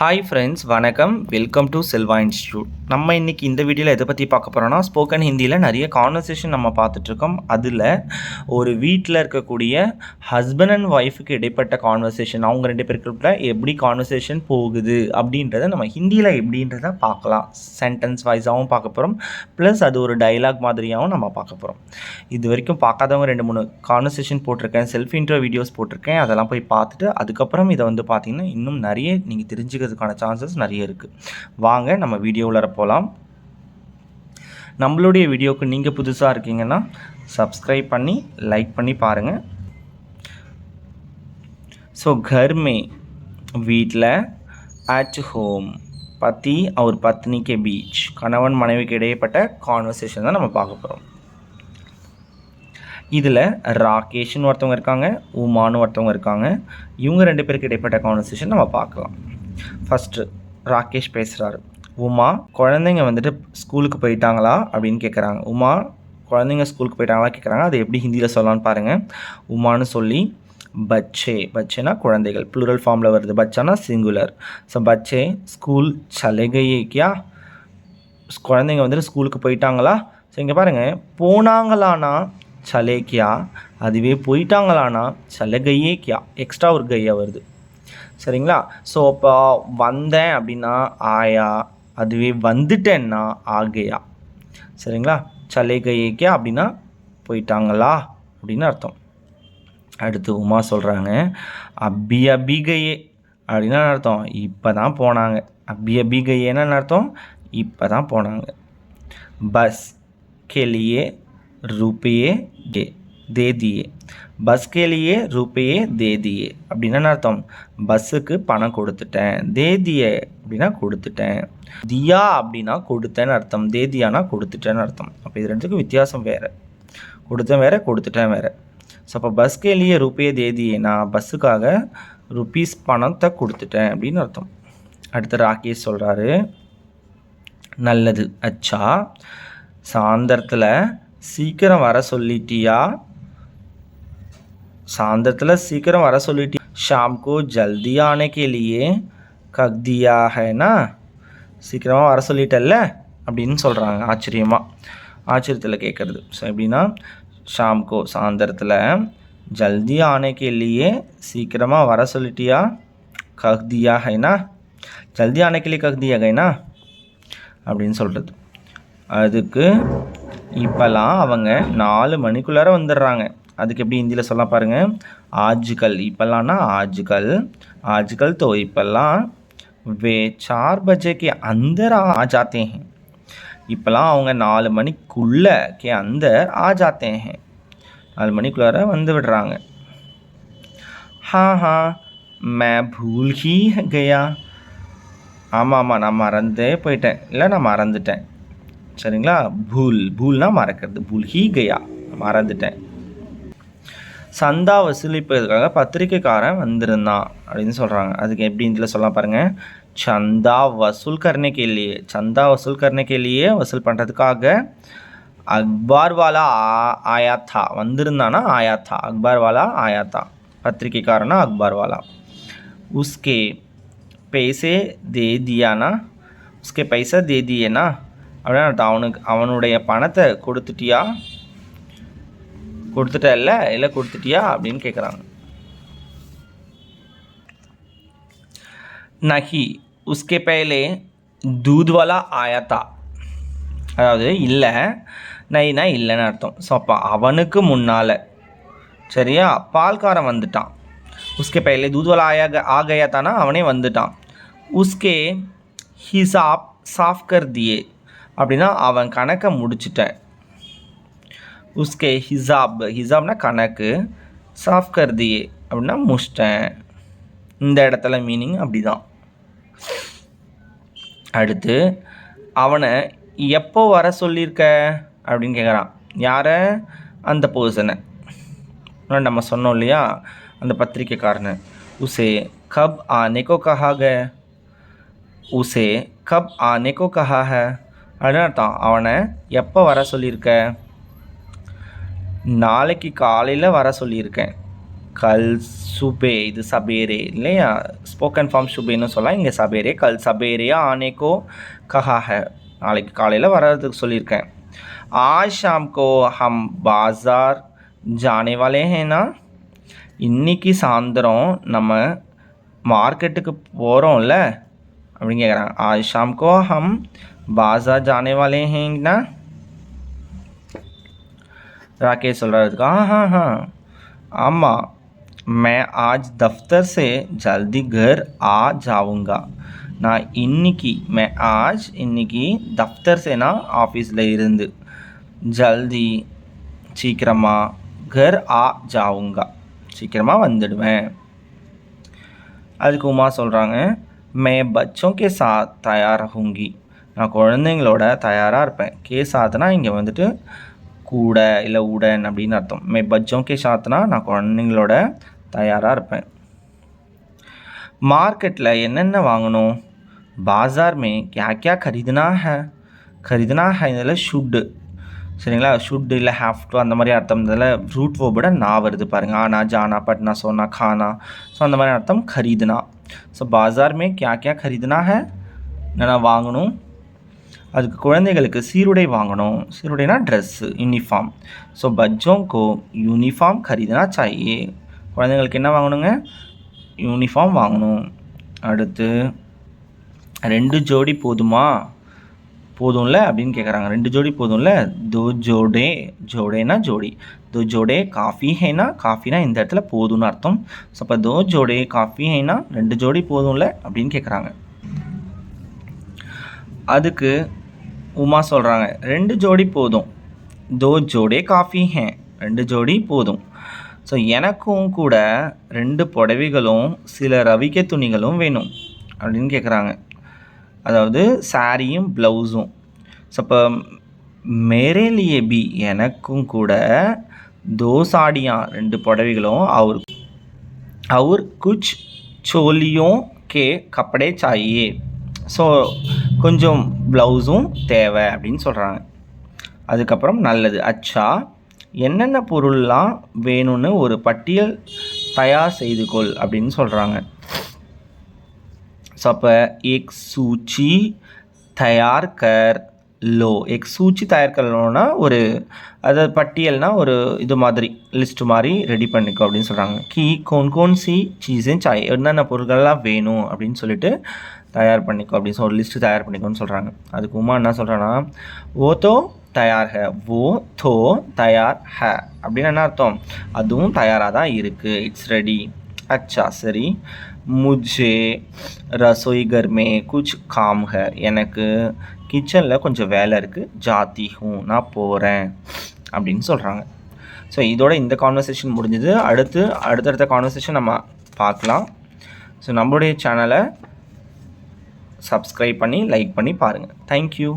Hi friends வணக்கம். Welcome to Selva institute நம்ம இன்றைக்கி இந்த வீடியோவில் எதை பற்றி பார்க்க போகிறோன்னா ஸ்போக்கன் ஹிந்தியில் நிறைய கான்வர்சேஷன் நம்ம பார்த்துட்ருக்கோம். அதில் ஒரு வீட்டில் இருக்கக்கூடிய ஹஸ்பண்ட் அண்ட் ஒய்ஃபுக்கு இடைப்பட்ட கான்வர்சேஷன் அவங்க ரெண்டு பேருக்குள்ள எப்படி கான்வர்சேஷன் போகுது அப்படின்றத நம்ம ஹிந்தியில் எப்படின்றத பார்க்கலாம். சென்டென்ஸ் வைஸாகவும் பார்க்க போகிறோம் ப்ளஸ் அது ஒரு டைலாக் மாதிரியாகவும் நம்ம பார்க்க போகிறோம் இது வரைக்கும் பார்க்காதவங்க ரெண்டு மூணு கான்வர்சேஷன் போட்டிருக்கேன் செல்ஃப் இன்ட்ரோ வீடியோஸ் போட்டிருக்கேன். அதெல்லாம் போய் பார்த்துட்டு அதுக்கப்புறம் இதை வந்து பார்த்தீங்கன்னா இன்னும் நிறைய நீங்கள் கிடைக்கிறதுக்கான சான்சஸ் நிறைய இருக்குது வாங்க நம்ம வீடியோவில் போகலாம் நம்மளுடைய வீடியோவுக்கு நீங்கள் புதுசாக இருக்கீங்கன்னா சப்ஸ்கிரைப் பண்ணி லைக் பண்ணி பாருங்கள் ஸோ கர்மே வீட்டில் அட் ஹோம் பத்தி அவர் பத்னிக்கு பீச் கணவன் மனைவிக்கு இடையப்பட்ட கான்வர்சேஷன் தான் நம்ம பார்க்க போகிறோம் இதில் ராகேஷ்னு ஒருத்தவங்க இருக்காங்க உமான்னு ஒருத்தவங்க இருக்காங்க. இவங்க ரெண்டு பேருக்கு இடைப்பட்ட கான்வர்சேஷன் நம்ம பார்க்கலாம். ஃபஸ்ட்டு ராகேஷ் பேசுகிறாரு உமா குழந்தைங்க வந்துட்டு ஸ்கூலுக்கு போயிட்டாங்களா அப்படின்னு கேட்குறாங்க உமா குழந்தைங்க ஸ்கூலுக்கு போயிட்டாங்களா கேட்குறாங்க அது எப்படி ஹிந்தியில் சொல்லலாம்னு பாருங்கள் உமான்னு சொல்லி பச்சே பச்சேனா குழந்தைகள் ப்ளூரல் ஃபார்மில் வருது. பச்சானா சிங்குலர் ஸோ பச்சே ஸ்கூல் சலுகையே குழந்தைங்க வந்துட்டு ஸ்கூலுக்கு போயிட்டாங்களா? ஸோ இங்கே பாருங்கள் போனாங்களானா சலேக்கியா அதுவே போயிட்டாங்களானா சலகையே கியா எக்ஸ்ட்ரா ஒரு கையாக வருது. சரிங்களா? ஸோ இப்போ வந்தேன் அப்படின்னா ஆயா அதுவே வந்துட்டேன்னா ஆகையா? சரிங்களா? சலே கையக்கியா அப்படின்னா போயிட்டாங்களா? அப்படின்னு அர்த்தம். அடுத்து உமா சொல்கிறாங்க அபி அபிகையே அப்படின்னா அர்த்தம். இப்போ தான் போனாங்க. அபி அபிகையேன்னு அர்த்தம்? இப்போ தான் போனாங்க. Bus கெளியே ரூபையே K. தே தியே பஸ்கேலியே ரூபையே தே தியே அப்படின்னா அர்த்தம்? பஸ்ஸுக்கு பணம் கொடுத்துட்டேன். தேதியே அப்படின்னா கொடுத்துட்டேன். தியா அப்படின்னா கொடுத்தேன்னு அர்த்தம். தேதியானா கொடுத்துட்டேன்னு அர்த்தம். அப்போ இது ரெண்டுக்கும் வித்தியாசம் வேறு. கொடுத்தேன் வேறு கொடுத்துட்டேன் வேறு. ஸோ அப்போ பஸ்கேலியே ரூபையே தேதியே. நான் பஸ்ஸுக்காக ருபீஸ் பணத்தை கொடுத்துட்டேன் அப்படின்னு அர்த்தம். அடுத்து ராகேஷ் சொல்கிறாரு நல்லது. அச்சா சாயந்தரத்தில் சீக்கிரம் வர சொல்லிட்டியா? சாயந்தரத்தில் சீக்கிரம் வர சொல்லிட்டி. ஷாம் கோ ஜல்தி ஆனே கே கக் தியா ஹேனா? சீக்கிரமாக வர சொல்லிட்டல்ல? அப்படின்னு சொல்கிறாங்க ஆச்சரியமாக ஆச்சரியத்தில் கேட்குறது ஸோ எப்படின்னா ஷாம்கோ சாயந்தரத்தில் ஜல்தி ஆனைக்கு இல்லையே. சீக்கிரமாக வர சொல்லிட்டியா? கக் தியா ஹைனா? ஜல்தி ஆனே கே கக் தியா அப்படின்னு சொல்கிறது அதுக்கு இப்போல்லாம் அவங்க நாலு மணிக்குள்ளார வந்துடுறாங்க. அதுக்கு எப்படி ஹிந்தியில் சொல்ல பாருங்கள் ஆஜ்கல் இப்போல்லாம்னா ஆஜ்கல் ஆஜ்கல் तो இப்போல்லாம் வே சார் பஜேக்கு அந்தர் ஆ ஜாத்தே हैं இப்போல்லாம் அவங்க நாலு மணிக்குள்ளே கே அந்தர் ஆ ஜாத்தே हैं நாலு மணிக்குள்ளார வந்து விடுறாங்க ஹா ஹா மே பூல் ஹி கயா ஆமாம் ஆமாம் நான் மறந்தே போயிட்டேன் இல்லை நான் மறந்துட்டேன் சரிங்களா பூல் பூல்னா மறக்கிறது பூல் ஹீ கயா மறந்துட்டேன் சந்தா வசூலிப்பதற்காக பத்திரிக்கைக்காரன் வந்திருந்தான் அப்படின்னு சொல்கிறாங்க அதுக்கு எப்படி இதில் சொல்லலாம் பாருங்கள் சந்தா வசூல் கர்னே இல்லையே சந்தா வசூல் கர்னே கே வசூல் பண்ணுறதுக்காக அக்பார்வாலா ஆயாத்தா வந்திருந்தானா? ஆயாத்தா. அக்பார்வாலா ஆயாத்தா. பத்திரிக்கைக்காரனா? அக்பார்வாலா. உஸ்கே பேசே தேதியானா? உஸ்கே பைசா தே தியேனா அவனுக்கு அவனுடைய பணத்தை கொடுத்துட்டியா? கொடுத்துட்டா இல்லை? இல்லை கொடுத்துட்டியா? அப்படின்னு கேட்குறாங்க நஹி உஸ்கே பேலே தூத்வாலா ஆயாத்தா. அதாவது இல்லை நைனா இல்லைன்னு அர்த்தம். ஸோ அப்போ அவனுக்கு முன்னால் சரியா? பால்காரன் வந்துட்டான். உஸ்கே பயிலே தூதுவலா ஆயாக ஆகையாத்தானா? அவனே வந்துட்டான். உஸ்கே ஹிசாப் சாஃப் கர் தியே அப்படின்னா அவன் கணக்கை முடிச்சிட்டேன் உஸ்கே ஹிசாப் ஹிசாப்னா கணக்கு சாஃப் கருதியே அப்படின்னா முஷ்டேன் இந்த இடத்துல மீனிங் அப்படி தான் அடுத்து அவனை எப்போ வர சொல்லியிருக்க? அப்படின்னு கேட்குறான் யாரை? அந்த பர்சனை நம்ம சொன்னோம் இல்லையா? அந்த பத்திரிக்கைக்காரனை. உசே கப் ஆனே கோ உசே கப் ஆனே கோ அப்படின்னு அர்த்தம். அவனை எப்போ வர சொல்லியிருக்க? நாளைக்கு காலையில் வர சொல்லியிருக்கேன். கல் சுபே இது சபேரே இல்லையா? ஸ்போக்கன் ஃபார்ம் சுபேன்னு சொல்லலாம் இங்கே சபேரே கல் சபேரே ஆனேக்கோ கஹாக நாளைக்கு காலையில் வரதுக்கு சொல்லியிருக்கேன். ஆஜ் ஹம் பாசார் ஜானே இன்றைக்கி சாயந்தரம் நம்ம மார்க்கெட்டுக்கு போகிறோம்ல அப்படின்னு கேட்குறாங்க ஆஜ் ஹம் பாசார் ஜானே हैं ना ராகேஷ் சொல்கிறதுக்கு हाँ हाँ हाँ ஆமாம் मैं आज दफ्तर से जल्दी घर आ जाऊंगा நான் இன்னைக்கு மே ஆஜ் இன்னைக்கு தஃப்தர் சேனா ஆஃபீஸில் இருந்து ஜல்தி சீக்கிரமாக கர் ஆ ஜாவுங்கா சீக்கிரமாக வந்துடுவேன் அதுக்கு உமா சொல்கிறாங்க மே பச்சோं के साथ தயார் रहूंगी நான் குழந்தைங்களோட தயாராக இருப்பேன் கே சாத்னா இங்கே வந்துட்டு கூட இல்லை உடன் அப்படின்னு அர்த்தம். மே பஜ்ஜோம் கே சாத்னா நான் குழந்தைங்களோட தயாராக இருப்பேன். மார்க்கெட்டில் என்னென்ன வாங்கணும்? பாஜார் மே கே கே கரிதுனா ஹே? இதில் ஷுட்டு சரிங்களா? ஷுட்டு இல்லை ஹாவ் டு அந்த மாதிரி அர்த்தம். இதில் ரூட் வேர்போட நான் வருது பாருங்கள் ஆனா ஜானா பட்னா சோனா கானா. ஸோ அந்த மாதிரி அர்த்தம் கரீதுனா. ஸோ பாஜார் மே கே கே கரீதுனா ஹே? நான் வாங்கணும்? அதுக்கு குழந்தைகளுக்கு சீருடை வாங்கணும். சீருடைனா ட்ரெஸ்ஸு யூனிஃபார்ம் ஸோ பஜ்ஜோங்கோ யூனிஃபார்ம் கரிதனா சாயே. குழந்தைங்களுக்கு என்ன வாங்கணுங்க? யூனிஃபார்ம் வாங்கணும். அடுத்து ரெண்டு ஜோடி போதுமா? போதும்ல? அப்படின்னு கேட்குறாங்க ரெண்டு ஜோடி போதும்ல? தோ ஜோடே ஜோடேனா ஜோடி. தோ ஜோடே காஃபி ஹேனா? காஃபினா இந்த இடத்துல போதும்னு அர்த்தம். ஸோ அப்போ தோ ஜோடே காஃபி ஹேனா? ரெண்டு ஜோடி போதும்ல? அப்படின்னு கேட்குறாங்க அதுக்கு உமா சொல்கிறாங்க ரெண்டு ஜோடி போதும். தோ ஜோடே காஃபி ஹே ரெண்டு ஜோடி போதும். ஸோ எனக்கும் கூட ரெண்டு புடவைகளும் சில ரவிக்க துணிகளும் வேணும் அப்படின்னு கேட்குறாங்க அதாவது சாரியும் ப்ளவுஸும் ஸோ இப்போ மேரேலியே பி எனக்கும் கூட தோ சாடியா ரெண்டு புடவைகளும் அவர் அவர் குச் சோலியும் கே கப்படே சாயே ஸோ கொஞ்சம் ப்ளவுஸும் தேவை அப்படின்னு சொல்கிறாங்க அதுக்கப்புறம் நல்லது. அச்சா என்னென்ன பொருள்லாம் வேணும்னு ஒரு பட்டியல் தயார் செய்து கொள் அப்படின்னு சொல்கிறாங்க சப்ப அப்போ எக் சூச்சி தயார் லோ. எக் சூச்சி தயார் கர்லோன்னா ஒரு அது பட்டியல்னால் ஒரு இது மாதிரி லிஸ்ட் மாதிரி ரெடி பண்ணிக்கோ அப்படின்னு சொல்கிறாங்க கீ கோன் கோன் சி சீசன் சாய் என்னென்ன பொருட்கள்லாம் வேணும் அப்படின்னு சொல்லிட்டு தயார் பண்ணிக்கோ அப்படின்னு சொல்லி ஒரு லிஸ்ட்டு தயார் பண்ணிக்கோன்னு சொல்கிறாங்க அதுக்கு உமா என்ன சொல்கிறான்னா ஓத்தோ தயார் ஹ ஓ தோ தயார் ஹ அப்படின்னு என்ன அர்த்தம்? அதுவும் தயாராக தான் இருக்குது இட்ஸ் ரெடி அச்சா சரி. முஜே ரசோய் கர்மே குச் காம் ஹ எனக்கு கிச்சனில் கொஞ்சம் வேலை இருக்குது ஜாத்தி ஹூ நான் போகிறேன் அப்படின்னு சொல்கிறாங்க ஸோ இதோட இந்த கான்வர்சேஷன் முடிஞ்சது. அடுத்து அடுத்தடுத்த கான்வர்சேஷன் நம்ம பார்க்கலாம். ஸோ நம்மளுடைய சேனலை சப்ஸ்கிரைப் பண்ணி லைக் பண்ணி பாருங்கள் தேங்க்யூ